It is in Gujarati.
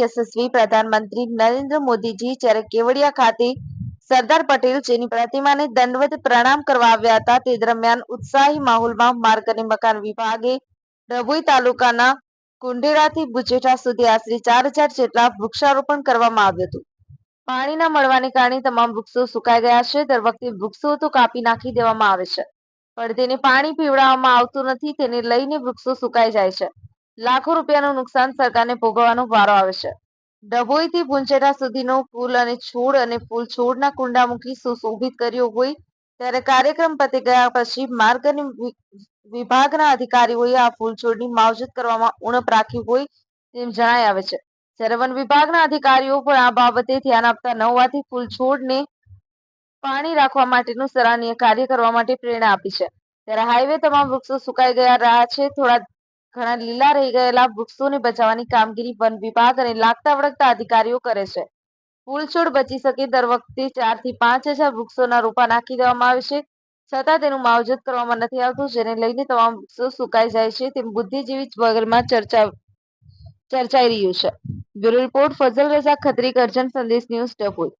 યશસ્વી પ્રધાનમંત્રી નરેન્દ્ર મોદીજી જ્યારે કેવડિયા ખાતે સરદાર પટેલ જેની પ્રતિમાને દંડવત પ્રણામ કરવા આવ્યા હતા, તે દરમિયાન ઉત્સાહી માહોલમાં માર્ગ અને મકાન વિભાગે ડભોઈ તાલુકાના કુંઢેરાથી બુજેઠા સુધી આશરે ચાર હજાર જેટલા વૃક્ષારોપણ કરવામાં આવ્યું હતું. પાણી ના મળવાને કારણે તમામ વૃક્ષો સુકાઈ ગયા છે. દર વખતે વૃક્ષો તો કાપી નાખી દેવામાં આવે છે, પણ તેને પાણી પીવડાવવામાં આવતું નથી. તેને લઈને વૃક્ષો સુકાઈ જાય છે. લાખો રૂપિયાનું નુકસાન સરકારને ભોગવવાનો વારો આવે છે. ડભોઈથી ભૂંચેરા સુધીનો પુલ અને છોડ અને ફૂલ છોડના કુંડા મૂકી સુશોભિત કર્યો હોય ત્યારે કાર્યક્રમ પતી ગયા પછી માર્ગ વિભાગના અધિકારીઓએ આ ફૂલ છોડની માવજત કરવામાં ઉણપ રાખી હોય તેમ જણાય આવે છે. જ્યારે વન વિભાગના અધિકારીઓ પણ આ બાબતે ધ્યાન આપતા ન હોવાથી ફૂલ છોડને પાણી રાખવા માટેનું સરાહનીય કાર્ય કરવા માટે પ્રેરણા આપી છે. ત્યારે હાઈવે તમામ વૃક્ષો સુકાઈ ગયા રહ્યા છે. થોડા ઘણા લીલા રહી ગયેલા વૃક્ષોને બચાવવાની કામગીરી વન વિભાગ અને લાગતા વળગતા અધિકારીઓ કરે છે. ફૂલ છોડ બચી શકે દર વખતે ચારથી પાંચ હજાર વૃક્ષોના રોપા નાખી દેવામાં આવે છે. છતાં તેનું માવજત કરવામાં નથી આવતું, જેને લઈને તમામ વૃક્ષો સુકાઈ જાય છે તેમ બુદ્ધિજીવી વર્ગમાં ચર્ચા, ચર્ચાઈ રહ્યું છે. Bureau report Fazal Raza Khatri, Karjan Sandesh news Dabhoi